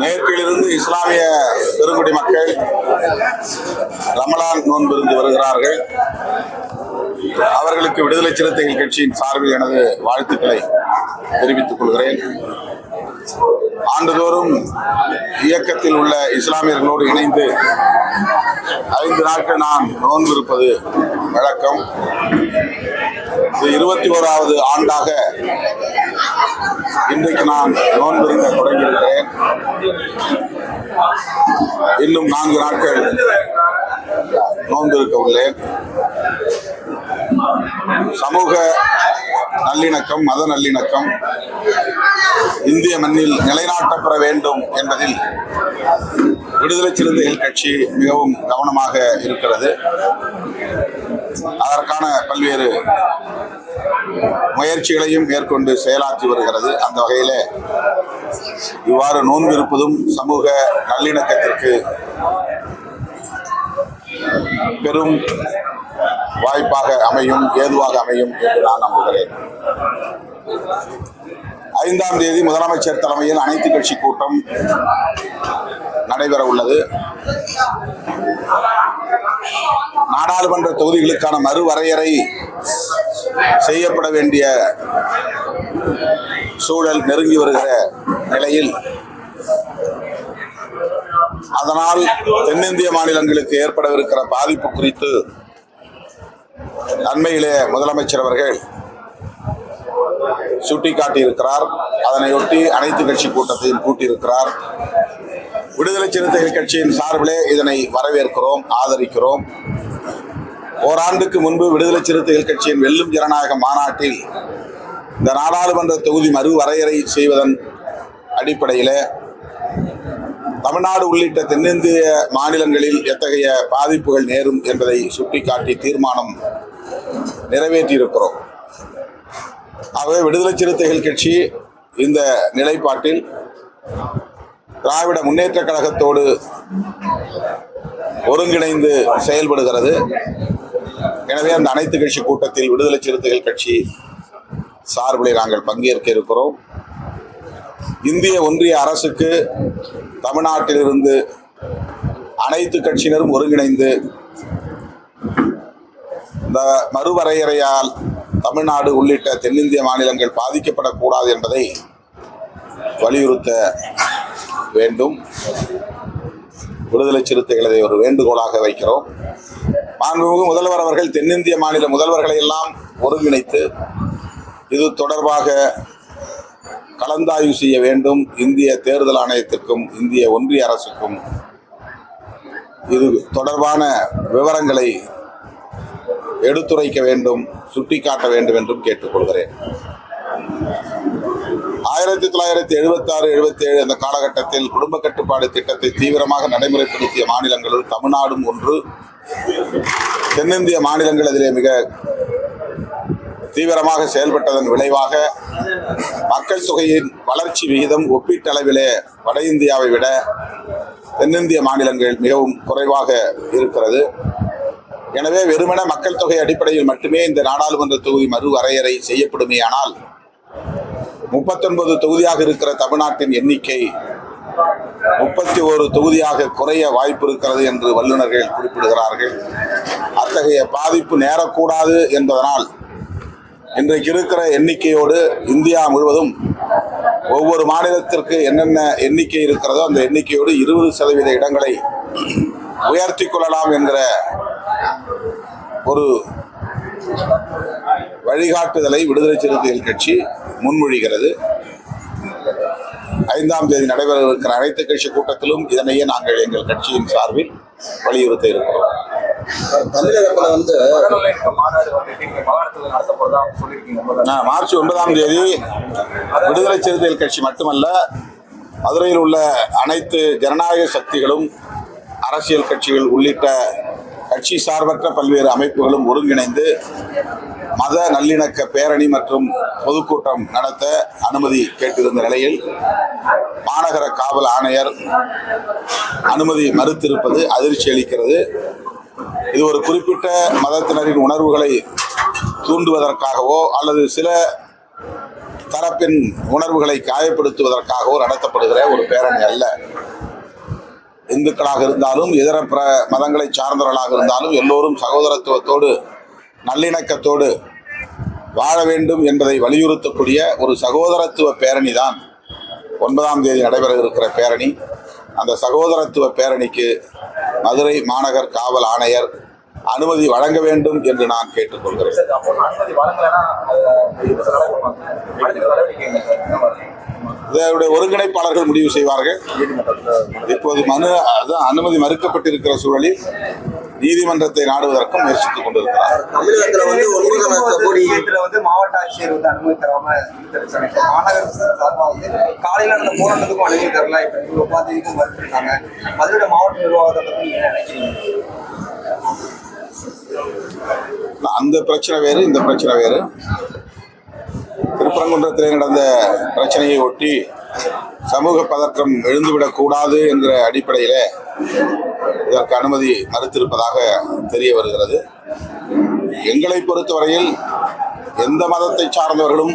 மேற்கிலிருந்து இஸ்லாமிய பெருங்குடி மக்கள் ரமலான் நோன்பிருந்து வருகிறார்கள். அவர்களுக்கு விடுதலை சிறுத்தைகள் கட்சியின் சார்பில் எனது வாழ்த்துக்களை தெரிவித்துக் கொள்கிறேன். ஆண்டுதோறும் இயக்கத்தில் உள்ள இஸ்லாமியர்களோடு இணைந்து ஐந்து நாட்கள் நான் நோன்பிருப்பது வழக்கம். இது இருபத்தி ஓராவது ஆண்டாக இன்றைக்கு நான் நோன்பிருக்க தொடங்கியிருக்கிறேன். இன்னும் நான்கு நாட்கள் நோன்பிருக்க உள்ளேன். சமூக நல்லிணக்கம் மத நல்லிணக்கம் இந்திய மண்ணில் நிலைநாட்டப்பெற வேண்டும் என்பதில் விடுதலை சிறுத்தைகள் கட்சி மிகவும் கவனமாக இருக்கிறது. அதற்கான பல்வேறு முயற்சிகளையும் மேற்கொண்டு செயலாற்றி வருகிறது. அந்த வகையில் இவ்வாறு நோன்பு இருப்பதும் சமூக நல்லிணக்கத்திற்கு பெரும் வாய்ப்பாக அமையும் ஏதுவாக அமையும் என்று நான் நம்புகிறேன். ஐந்தாம் தேதி முதலமைச்சர் தலைமையில் அனைத்து கட்சி கூட்டம் நடைபெற உள்ளது நாடாளுமன்ற தொகுதிகளுக்கான மறுவரையறை செய்யப்பட வேண்டிய சூழல் நெருங்கி வருகிற நிலையில் அதனால் தென்னிந்திய மாநிலங்களுக்கு ஏற்படவிருக்கிற பாதிப்பு குறித்து அண்மையிலே முதலமைச்சர் அவர்கள் சுட்டிக்காட்டியிருக்கிறார். அதனையொட்டி அனைத்து கட்சி கூட்டத்தையும் கூட்டியிருக்கிறார். விடுதலை சிறுத்தைகள் கட்சியின் சார்பிலே இதனை வரவேற்கிறோம் ஆதரிக்கிறோம். ஓராண்டுக்கு முன்பு விடுதலை சிறுத்தைகள் கட்சியின் வெல்லும் ஜனநாயக மாநாட்டில் இந்த நாடாளுமன்ற தொகுதி மறு வரையறை செய்வதன் அடிப்படையிலே தமிழ்நாடு உள்ளிட்ட தென்னிந்திய மாநிலங்களில் எத்தகைய பாதிப்புகள் நேரும் என்பதை சுட்டிக்காட்டி தீர்மானம் நிறைவேற்றியிருக்கிறோம். ஆகவே விடுதலை சிறுத்தைகள் கட்சி இந்த நிலைப்பாட்டில் திராவிட முன்னேற்ற கழகத்தோடு ஒருங்கிணைந்து செயல்படுகிறது. எனவே அந்த அனைத்து கட்சி கூட்டத்தில் விடுதலை சிறுத்தைகள் கட்சி சார்பில் நாங்கள் பங்கேற்க இருக்கிறோம். இந்திய ஒன்றிய அரசுக்கு தமிழ்நாட்டிலிருந்து அனைத்து கட்சியினரும் ஒருங்கிணைந்து இந்த மறுவரையறையால் தமிழ்நாடு உள்ளிட்ட தென்னிந்திய மாநிலங்கள் பாதிக்கப்படக்கூடாது என்பதை வலியுறுத்த வேண்டும். விடுதலை சிறுத்தைகளை ஒரு வேண்டுகோளாக வைக்கிறோம். மாண்புமிகு முதல்வர் அவர்கள் தென்னிந்திய மாநில முதல்வர்களை எல்லாம் ஒருங்கிணைத்து இது தொடர்பாக கலந்தாய்வு செய்ய வேண்டும். இந்திய தேர்தல் ஆணையத்திற்கும் இந்திய ஒன்றிய அரசுக்கும் இது தொடர்பான விவரங்களை எடுத்துரைக்க வேண்டும் சுட்டிக்காட்ட வேண்டும் என்றும் கேட்டுக்கொள்கிறேன். ஆயிரத்தி தொள்ளாயிரத்தி எழுபத்தி ஆறு எழுபத்தி ஏழு அந்த காலகட்டத்தில் குடும்ப கட்டுப்பாடு திட்டத்தை தீவிரமாக நடைமுறைப்படுத்திய மாநிலங்களுள் தமிழ்நாடும் ஒன்று. தென்னிந்திய மாநிலங்கள் அதிலே மிக தீவிரமாக செயல்பட்டதன் விளைவாக மக்கள் தொகையின் வளர்ச்சி விகிதம் ஒப்பீட்டளவிலே வட இந்தியாவை விட தென்னிந்திய மாநிலங்கள் மிகவும் குறைவாக இருக்கிறது. எனவே வெறுமன மக்கள் தொகை அடிப்படையில் மட்டுமே இந்த நாடாளுமன்ற தொகுதி மறு வரையறை செய்யப்படுமேயானால் முப்பத்தொன்பது தொகுதியாக இருக்கிற தமிழ்நாட்டின் எண்ணிக்கை முப்பத்தி ஒரு தொகுதியாக குறைய வாய்ப்பு இருக்கிறது என்று வல்லுநர்கள் குறிப்பிடுகிறார்கள். அத்தகைய பாதிப்பு நேரக்கூடாது என்பதனால் இன்றைக்கு இருக்கிற எண்ணிக்கையோடு இந்தியா முழுவதும் ஒவ்வொரு மாநிலத்திற்கு என்னென்ன எண்ணிக்கை இருக்கிறதோ அந்த எண்ணிக்கையோடு இருபது சதவீத இடங்களை உயர்த்தி கொள்ளலாம் என்கிற ஒரு வழிகாட்டுதலை விடுதலை சிறுத்தைகள் கட்சி முன்மொழிகிறது. ஐந்தாம் தேதி நடைபெற இருக்கிற அனைத்து கட்சி கூட்டத்திலும் இதனையே நாங்கள் எங்கள் கட்சியின் சார்பில் வலியுறுத்த இருக்கிறோம். தமிழகத்துல வந்து மார்ச் ஒன்பதாம் தேதி விடுதலை சிறுத்தைகள் கட்சி மட்டுமல்ல மதுரையில் உள்ள அனைத்து ஜனநாயக சக்திகளும் அரசியல் கட்சிகள் உள்ளிட்ட கட்சி சார்பற்ற பல்வேறு அமைப்புகளும் ஒருங்கிணைந்து மத நல்லிணக்க பேரணி மற்றும் பொதுக்கூட்டம் நடத்த அனுமதி கேட்டிருந்த நிலையில் மாநகர காவல் ஆணையர் அனுமதி மறுத்திருப்பது அதிர்ச்சி அளிக்கிறது. இது ஒரு குறிப்பிட்ட மதத்தினரின் உணர்வுகளை தூண்டுவதற்காகவோ அல்லது சில தரப்பின் உணர்வுகளை காயப்படுத்துவதற்காகவோ நடத்தப்படுகிற ஒரு பேரணி அல்ல. இந்துக்களாக இருந்தாலும் இதர பிற மதங்களை சார்ந்தவர்களாக இருந்தாலும் எல்லோரும் சகோதரத்துவத்தோடு நல்லிணக்கத்தோடு வாழ வேண்டும் என்பதை வலியுறுத்தக்கூடிய ஒரு சகோதரத்துவ பேரணி தான் ஒன்பதாம் தேதி நடைபெற இருக்கிற பேரணி. அந்த சகோதரத்துவ பேரணிக்கு மதுரை மாநகர் காவல் ஆணையர் அனுமதி வழங்க வேண்டும் என்று நான் கேட்டுக்கொள்கிறேன். அனுமதி வழங்கலைன்னா இதனுடைய ஒருங்கிணைப்பாளர்கள் முடிவு செய்வார்கள். இப்போது மனு அதான் அனுமதி மறுக்கப்பட்டிருக்கிற சூழலில் நீதிமன்றத்தை நாடுவதற்கும் முயற்சித்துக் கொண்டிருக்கிறார். தமிழகத்துல வந்து ஒன்பது லட்சம் கோடி விஷயத்துல வந்து மாவட்ட ஆட்சியர் வந்து அனுமதி தராம மாநகர வந்து காலையில அந்த போராட்டத்துக்கும் அனுமதி தரல. இப்ப இந்த உபாதைக்கும் மறுத்திருக்காங்க. மதுரை மாவட்ட நிர்வாகத்தை பத்தி நீங்க என்ன நினைக்கிறீங்க? அந்த பிரச்சனை வேறு இந்த பிரச்சனை வேறு. திருப்பரங்குன்றத்திலே நடந்த பிரச்சனையை ஒட்டி சமூக பதற்றம் எழுந்துவிடக்கூடாது என்ற என்கிற இதற்கு அனுமதி மறுத்திருப்பதாக தெரிய வருகிறது. எங்களை பொறுத்தவரையில் எந்த மதத்தை சார்ந்தவர்களும்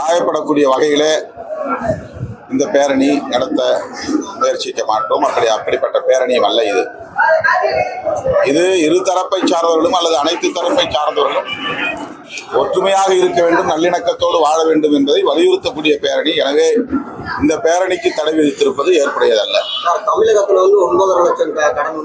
காயப்படக்கூடிய வகையில் இந்த பேரணி நடத்த முயற்சிக்க மாட்டோம். அப்படி அப்படிப்பட்ட பேரணியும் அல்ல இது. இது இரு தரப்பை சார்ந்தவர்களும் அல்லது அனைத்து தரப்பை சார்ந்தவர்களும் ஒற்றுமையாக இருக்க வேண்டும் நல்லிணக்கத்தோடு வாழ வேண்டும் என்பதை வலியுறுத்தக்கூடிய பேரணி. எனவே இந்த பேரணிக்கு தடை விதித்திருப்பது ஏற்புடையதல்ல. தமிழகத்தில் வந்து ஒன்பதரை லட்சம் கடன்